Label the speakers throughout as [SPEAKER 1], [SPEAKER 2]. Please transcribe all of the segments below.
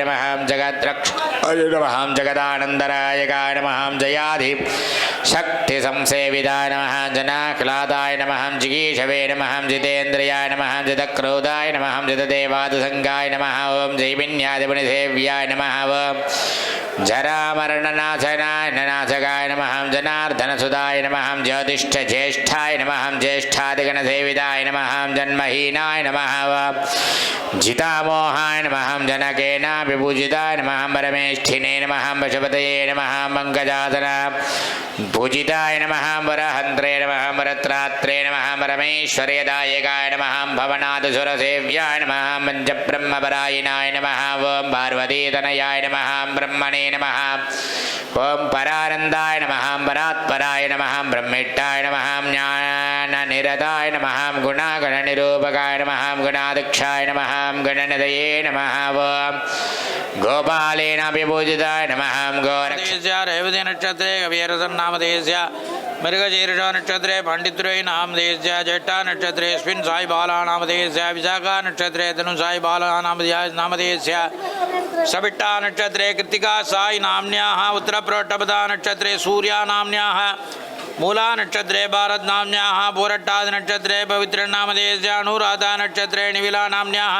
[SPEAKER 1] नमः जगद्रक्ष। नमः जगदानन्दरायकाय नमः जयाधि। शक्तिसंसेविताय नमः जनाह्लादाय नमः जिगीषवे नमः जितेन्द्रियाय नमः जितक्रोधाय नमः जितदेवादसङ्गाय नमः। ॐ जैमिन्यादिपुनिसेव्याय नमः। ॐ जरामरणनाशनाय नाशकाय नमः। जनार्दनसुदाय नमः। ज्योतिष्ठज्येष्ठाय नमः। ज्येष्ठादिगणसेविताय नमः। जन्महीनाय नमः। जितामोहाय नमः। जनकेनाभिपूजिताय नमः। परमेष्ठिने नमः। पशुपतये नमः। मङ्गजातन पूजिताय नमः। वरहन्त्रे नमः। वरत्रात्रे नमः। परमेश्वर्यदायकाय नमः। भवनाथसुरसेव्याय नमः। पञ्चब्रह्मपरायणाय नमः। ॐ पार्वतीतनयाय नमः। ब्रह्मणे நமகாம் ஓம் பரானந்தாய நமகாம் பராத்பராய நமகாம் பிரம்மிட்டாய நமகாம் ஞான நிரதாய நமகாம் குணாகண நிரூபகாய நமகாம் குணாதிக்ஷாய நமகாம் கணநதையே நமகாவோம் கோபாலேனாபிபூஜிதாய நமகாம்
[SPEAKER 2] கோரேசியா ரேவதி நட்சத்திரே கவியரசன் நாமதேசியா मृगशीर्ष नक्षत्रे पण्डित्रोयि नामधेयस्य ज्येष्ठा नक्षत्रेऽस्मिन् साई बाला नामधेयस्य विशाखा नक्षत्रे धनु साई बाला नामधेय नामधेयस्य सविट्टा नक्षत्रे कृत्तिका साई नाम्न्याः उत्तरप्रोट्टपदा नक्षत्रे सूर्या नाम्न्याः मूला नक्षत्रे भारत नाम्न्याः पूरट्टाद नक्षत्रे पवित्रनामधेयस्य अनुराधा नक्षत्रे निविला नाम्न्याः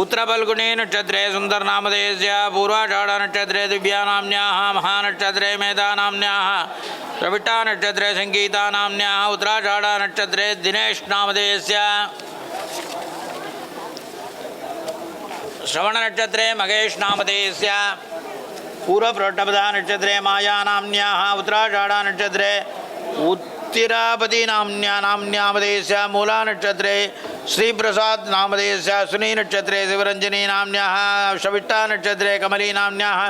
[SPEAKER 2] उत्तर बलगुणे नक्षत्रे सुंदर नामदेश पूर्वाषाढ़ नक्षत्रे दिव्या महानक्षत्रे मेधा नाम्याः रविटा नक्षत्रे संगीता नाम्याः उत्तराषाढ़ नक्षत्रे दिनेश नामदेश श्रवण नक्षत्रे महेश नामधेयस्य पूर्वप्रोटपदा नक्षत्रे माया नाम्न्याः उत्तराषाढा नक्षत्रे उत् नाम्न्याः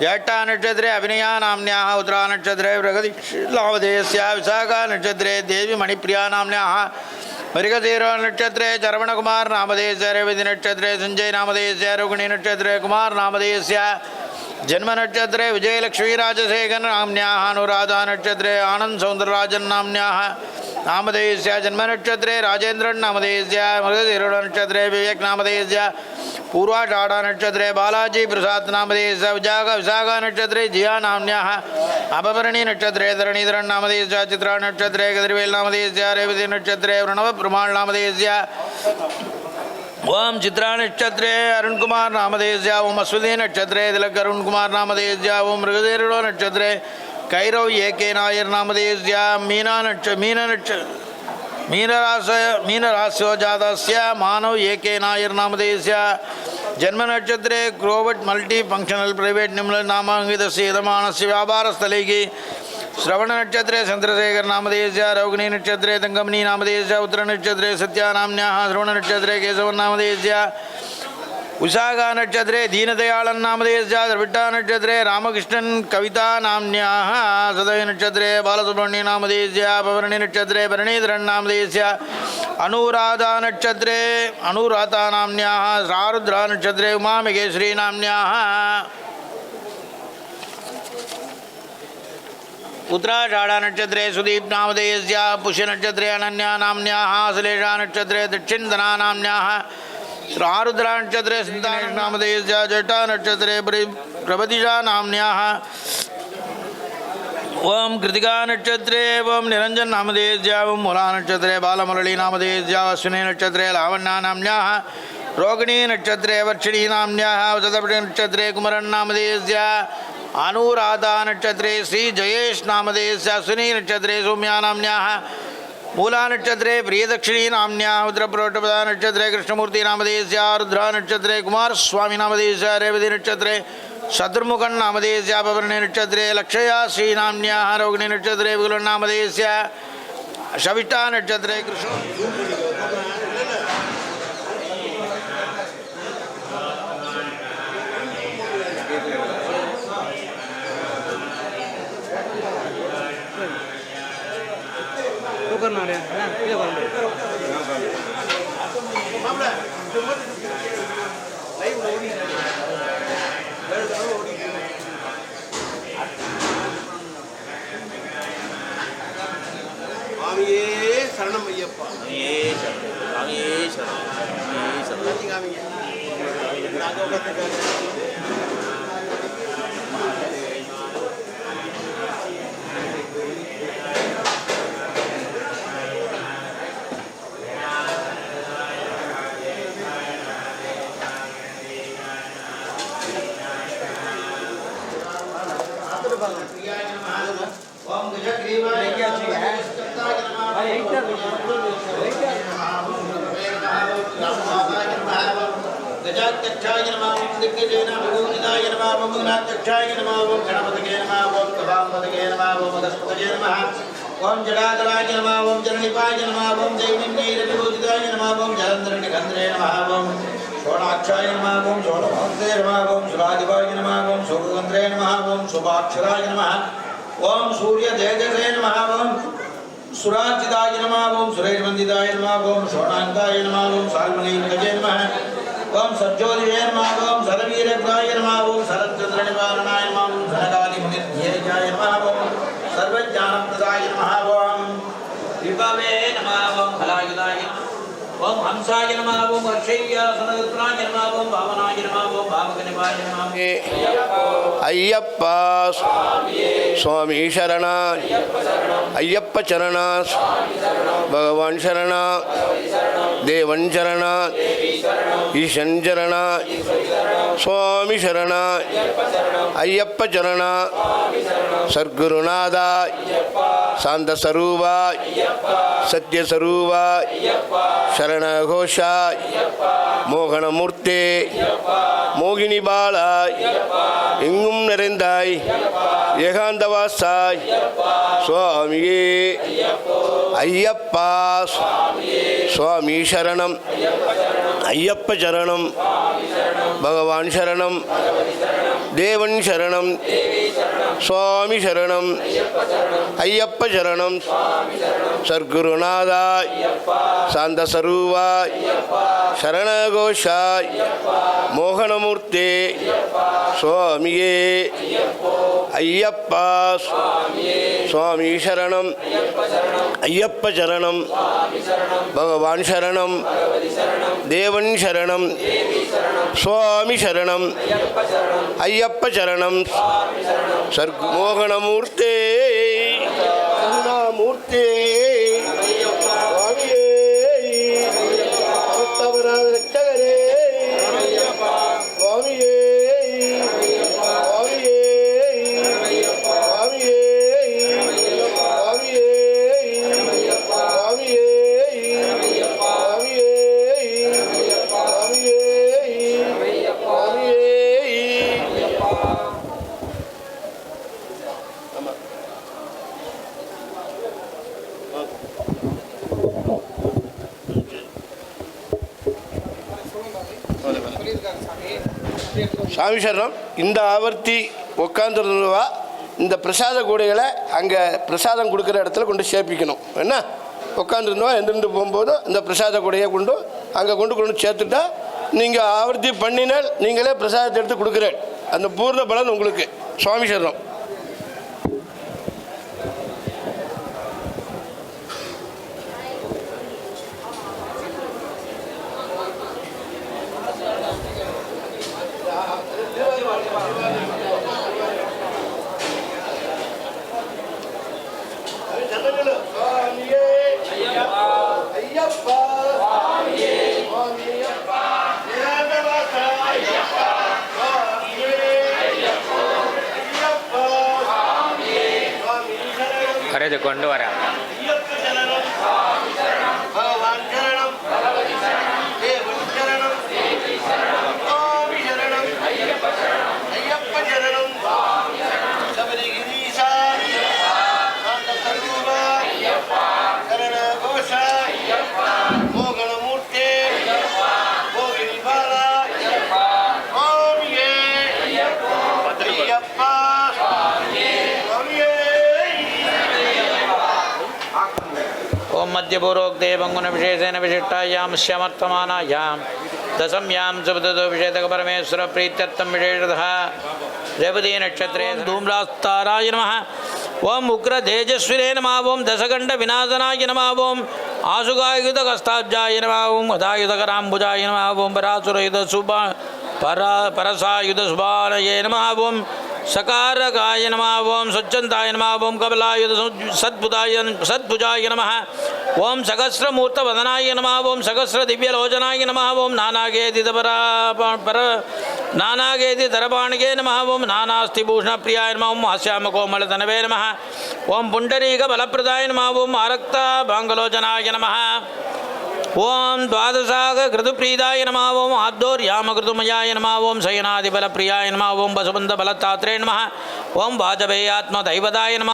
[SPEAKER 2] ज्येष्ठा नक्षत्रे अभिनया नाम्न्याः उत्तरा नक्षत्रे प्रगति नामधेयस्य विशाखा नक्षत्रे देवी मणिप्रिया नाम्न्याः मृगधीरो नक्षत्रे चरवणकुमार नामधेयस्य रेवती नक्षत्रे संजय नामधेयस्य रोहिणी नक्षत्रे कुमार नामधेयस्य जन्म नक्षत्रे ஜன்மநட்சத்திரே விஜயலக்ஷ்மீராஜசேகர் நாமினியாக அனுராதா நட்சத்திரே ஆனந்த் சௌந்தரராஜன் நாமினியாக நாமதேயஸ்யா ஜன்மநட்சத்திரே ராஜேந்திரன் நாமதேயஸ்யா மிருகதிருட நட்சத்திரே விவேக் நாமதேயஸ்யா பூர்வாடாடா நட்சத்திரே பாலாஜி பிரசாத் நாமதேயஸ்யா விசாக விசாகா நட்சத்திரே ஜியா நாமினியாக அபபரணி நட்சத்திரே தரணிதரன் நாமதேயஸ்யா சித்ரா நட்சத்திரே கதிர்வேல் நாமதேயஸ்யா ரேவதி நட்சத்திரே பிரணவ பெருமாள் நாமதேயஸ்யா ஓம் சித்ரா நட்சத்திரே அருண்குமார் நாமதேஜாவும் அஸ்வதி நட்சத்திரே திலக் அருண்குமார் நாமதேஜாவும் மிருகதேரோ நட்சத்திரே கைரவ் ஏகே நாயர் நாமதேஜ்யா மீனா நட்ச மீன நட்ச மீனராச மீனராசியோ ஜாதஸ்ய மானவ் ஏகே நாயர் நாமதேஜ்யா ஜன்ம நட்சத்திரே குரோவட் மல்டி ஃபங்க்ஷனல் பிரைவேட் நிமிட நாமாங்கிதசியதமான வியாபாரஸ்தலைகி फंक्शनल प्राइवेट निम्न नामाङ्कितस्य यजमानस्य व्यापारस्थले श्रवण नक्षत्रे चंद्रशेखर नामधेयस्य रोगिणी नक्षत्रे तंगमनी नामधेयस्य उत्तर नक्षत्रे सत्या नाम्न्याः श्रवण नक्षत्रे केशव नामधेयस्य उषागा नक्षत्रे दीनदयाळन् नामधेयस्य द्रविट्टा नक्षत्रे रामकृष्णन् कविता नाम्न्याः सदय नक्षत्रे बालसुब्रह्मण्य नामधेयस्य पवर्णि नक्षत्रे भरणीधरन् नामधेयस्य अनुराधा नक्षत्रे अनुराधा नाम्न्याः शारुद्रा नक्षत्रे उमामेघेश्वरी नाम्न्याः उत्तराषाढ़ानक्षत्रे सुदीप्नामधेयस्या पुष्यनक्षत्रे अनन्यानाम्न्याः श्लेषानक्षत्रे दक्षिणधनानाम्न्याः आरुद्रानक्षत्रे सिद्धानक्षामधेयस्या ज्येष्ठानक्षत्रे प्रभतिषानाम्न्याः ओम कृतिका नक्षत्रे, ओम निरंजन नामधेयस्या, ओम मूला नक्षत्रे, बालमुरली नामधेयस्या, अश्विनी नक्षत्रे लावण्यानाम्न्याः रोगिणी नक्षत्रे, वर्षिणी नाम्न्याः नक्षत्रे कुमरन्नामधेयस्या अनुराधा नक्षत्रे श्री जयेश नामधेयस्य अश्विनी नक्षत्रे सौम्या नाम्न्याः मूला नक्षत्रे प्रियदक्षिणी नाम्न्याः उत्तरप्रोटपदा नक्षत्रे कृष्णमूर्ति नामधेयस्य रुद्रा नक्षत्रे कुमारस्वामी नामधेयस्य रेवती नक्षत्रे शत्रुमुखन् नामधेयस्य अपवर्णे नक्षत्रे लक्षया श्रीनाम्न्याः रोगिणी नक्षत्रे विकुलन् नामधेयस्य शविष्टा नक्षत्रे कृष्ण なるや
[SPEAKER 3] つ
[SPEAKER 2] गजाध्यक्षाय नमः गणाध्यक्षाय ओम गणपतये नमः कपालपतये नमः ओम ओम शुभाक्षराय नमः ओम सूर्य जय जय जय नमः ओम सुराजिताय नमः ओम सुरेश वंदिताय नमः ओम शोणांकाय नमः ओम सालमनीय नमः ओम सज्जोदय नमः ओम सरवीर गुणाय नमः ओम सरचंद्र निवारणाय नमः ओम धनकाली मुनि जय जय नमः ओम सर्वज्ञानप्रदाय नमः ओम विभवे ஓம் ஹம்சாய நம ஓம் ஹர்ஷையாசனருத்ராய நம ஓம் பாவனாய நம ஓம் பாவகனிபாய நம
[SPEAKER 3] ஐயப்பா. சுவாமி சரணா. ஐயப்ப சரணா. பகவான் சரணா. தேவன் சரணா. ஈசன் சரணா. சுவாமி சரணா. ஐயப்ப சரணா. சர்க்குருநாதா. சாந்த சத்யஸ்வரூபா சரணகோஷா மோகனமூர்த்தே மோகினி பாலாய் எங்கும் நிறைந்தாய் ஏகாந்தவாசாய் சுவாமியே ஐயப்பா சுவாமி சரணம் ஐயப்ப சரணம் பகவான் சரணம் தேவன் சரணம் சுவாமி சரணம். ஐயப்ப சரணம். சர்க்குருநாதாய். சாந்த சரூவாய் சரணகோஷாய். மோகனமூர்த்தே. சுவாமியே. ஐயப்பா சுவாமி சரணம். ஐயப்ப சரணம். பகவான் சரணம். தேவன் சரணம். சுவாமி சரணம். ஐயப்ப சரணம். சர்க்கு கருணாமூர்த்தே. ராமேஸ்வரம் இந்த ஆவர்த்தி உட்காந்துருவா இந்த பிரசாத கூடைகளை அங்கே பிரசாதம் கொடுக்குற இடத்துல கொண்டு சேர்ப்பிக்கணும் என்ன? உட்காந்துருந்தவா எந்திருந்து போகும்போது இந்த பிரசாத கூடையை கொண்டு அங்கே கொண்டு கொண்டு சேர்த்துட்டா நீங்கள் ஆவர்த்தி பண்ணினால் நீங்களே பிரசாதத்தை எடுத்து கொடுக்குறேன். அந்த பூர்ண பலன் உங்களுக்கு. சுவாமி சரணம்.
[SPEAKER 1] கருது கொண்டு வர
[SPEAKER 2] பகவான் சரணம் தேவன் சரணம் சுவாமி சரணம் ஐயப்ப சரணம் சபரிகிரீசா சாந்த சர்வா சரண கோஷா மோகனமூர்த்தே கோவில் பாலா சுவாமியே ஐயப்பா சுவாமியே ओम मध्यपूर्वोक्ते बङ्गुनविशेषेण विशिष्टायां श्यमर्थमानायां दशम्यां सुबदो विषेदक परमेश्वर प्रीत्यर्थं विशेषतः रेवती नक्षत्रे धूम्रास्ताराय नमः ओम उग्र तेजस्विने नमः ओम दशगण्ड विनाशनाय नमः ओम आशुगायुधकस्ताब्जाय नमः ओम हदायुधकराम्बुजाय नमः ओम परासुरयुध सुभा பரா பரசாயுத சுபாலயே நம ஓம் சகாரகாய நம ஓம் சொச்சந்தாய நம ஓம் கபலாயுத சத்புதாய சத்புஜாய நம ஓம் சகசிரமூர்த்த வதனாய நம ஓம் சகசிர திவ்யலோச்சனாய நம ஓம் நானாகேதி தபரா பர நானாகேதி தரபாணிகே நம ஓம் நானாஸ்தி பூஷண பிரியாய நம ஓம் ஆசியாம கோமல தனவே நம ஓம் புண்டரீக பலப்பிரதாய நம ஓம் ஆரக்தா பாங்கலோச்சனாய நம ஓம் துவாதசாக கிருதுப்ரீதாய நம ஓம் ஆத்தோர்யாம கிருதுமயாய நம ஓம் சயனாதிபலப்பிரியாய நம ஓம் வசுபந்த பலத்தாத்ரே நம. ஓம் வாஜபேயாத்ம தைவதாய நம.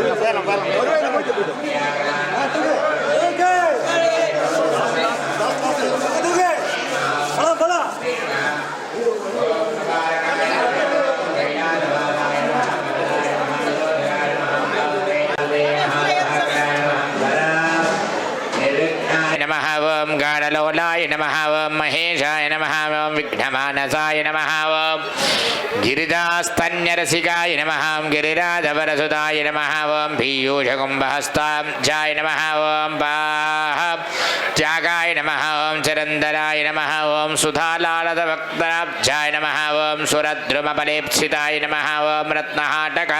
[SPEAKER 1] சேலம் சேலம் ஒரு வேலை போயிட்டு நமஹ ஓம் காடலோலாய நமஹ ஓம் மகேஷாய நமஹ ஓம் விக்னமானசாய நமஹ गिरिजास्तन्यरसिकाय नमः ॐ गिरिराजवरसुताय नमः ॐ पीयूषकुम्भहस्ताब्जाय नमः ं बाह त्यागाय नमः ॐ चरन्दराय नमः ॐ सुधालालदभक्ताब्जाय नमः ॐ सुरद्रुमपलेप्सिताय नमः ॐ रत्नहाटक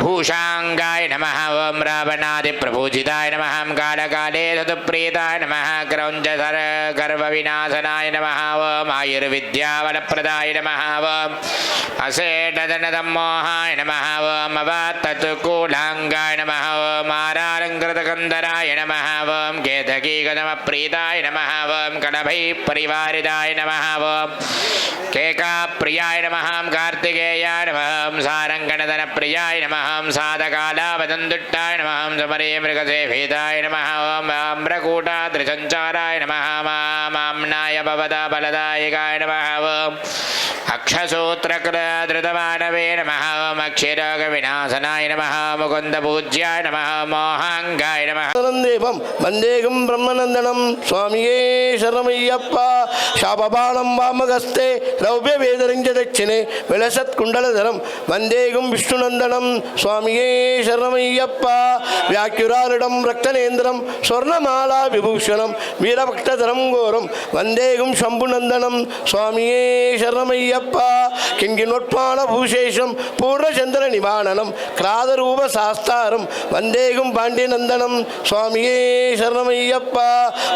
[SPEAKER 1] भूषाङ्गाय नमः ॐ रावणादिप्रभूजिताय नमः ॐ कालकाले तदुप्रीताय नमः क्रौञ्जधर गर्वविनाशनाय नमः ॐ आयुर्विद्यावलप्रदाय नमः ॐ असेटदनदम्मोहाय नमः ॐ अवात्तत्कूलाङ्गाय नमः ॐ आरालङ्कृतकन्दराय नमः ॐ केतकीकदमप्रीताय नमः ॐ कलभैः नमः ॐ केकाप्रियाय नमः ॐ कार्तिकेयाय नमः ॐ सारङ्गणधनप्रियाय नमः ॐ साधकालावदन्दुट्टाय नमः ॐ समरे मृगसेभेदाय नमः ॐ आम्रकूटाद्रिसञ्चाराय नमः माम्नाय भवदा बलदायकाय नमः ॐ अक्षसूत्रकृतधृतमानवे नमः ॐ अक्षिरोगविनाशनाय नमः मुकुन्दपूज्याय नमः मोहाङ्गाय नमः
[SPEAKER 3] தேவம் வந்தேகம் பிரம்மநந்தனம் சுவாமியே சரணமையப்பா சாபபாலம் வாமகஸ்தே ரௌபிய வேதரிஞ்ச தட்சிணே விலசத் குண்டலதரம் வந்தேகம் விஷ்ணுநந்தனம் சுவாமியே சரணமையப்பா வியாக்கியுராரிடம் ரக்தநேந்திரம் ஸ்வர்ணமாலா விபூஷணம் வீரபக்ததரம் கோரம் வந்தேகம் சம்புநந்தனம் சுவாமியே சரணமையப்பா கிண்கிணொட்பான பூசேஷம் பூர்ணச்சந்திர நிவாரணம் கிராதரூப சாஸ்தாரம் வந்தேகம் பாண்டியநந்தனம் சுவாமியே சரணமையப்பா.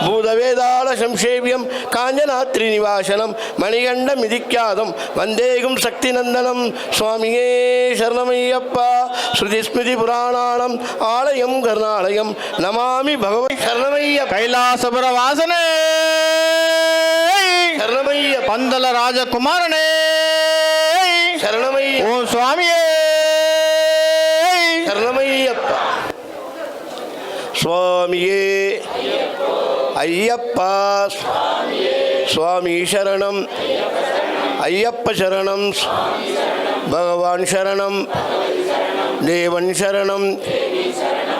[SPEAKER 3] பூதவேதாள சம்சேவியம் காஞ்சனாத்ரி நிவாசனம் மணிகண்ட மிதிக்காதம் வந்தேகம் சக்தி நந்தனம் சுவாமியே சரணமையப்பா. ஸ்ருதிஸ்மிருதி புராணானம் ஆலயம் கருணாலயம் நமாமி பகவத் சரணமைய
[SPEAKER 4] பந்தல ராஜகுமாரனே.
[SPEAKER 3] சரணமை.
[SPEAKER 4] ஓ சுவாமியே.
[SPEAKER 3] சரணமையப்பா சுவாமியே. ஐயப்பா. சுவாமி சரணம். ஐயப்ப சரணம். பகவான் சரணம். தேவன் சரணம்.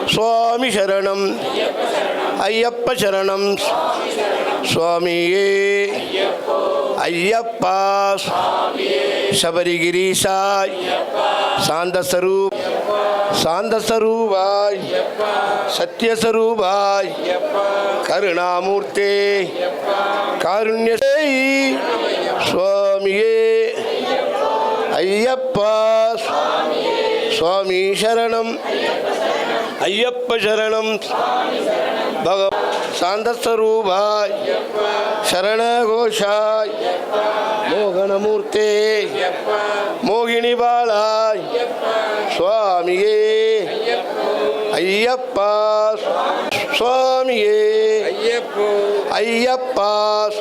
[SPEAKER 3] சுவாமி சரணம். ஐயப்ப சரணம். சுவாமியே. ஐயப்பா. சபரிகிரீசாய். சாந்தஸ்வரூப். சாந்தஸ்வரூபாய். சத்யஸ்வரூபாய். கருணாமூர்த்தே. காருண்யசை சுவாமியே. ஐயப்பா. சுவாமி சரணம். ஐயப்ப சரணம். பகவ சாந்தஸ்வரூபாய். சரணகோஷாய். மோகனமூர்த்தே. மோகினி பாலாய். சுவாமியே. ஐயப்பா. சுவாமியே. ஐயப்பா.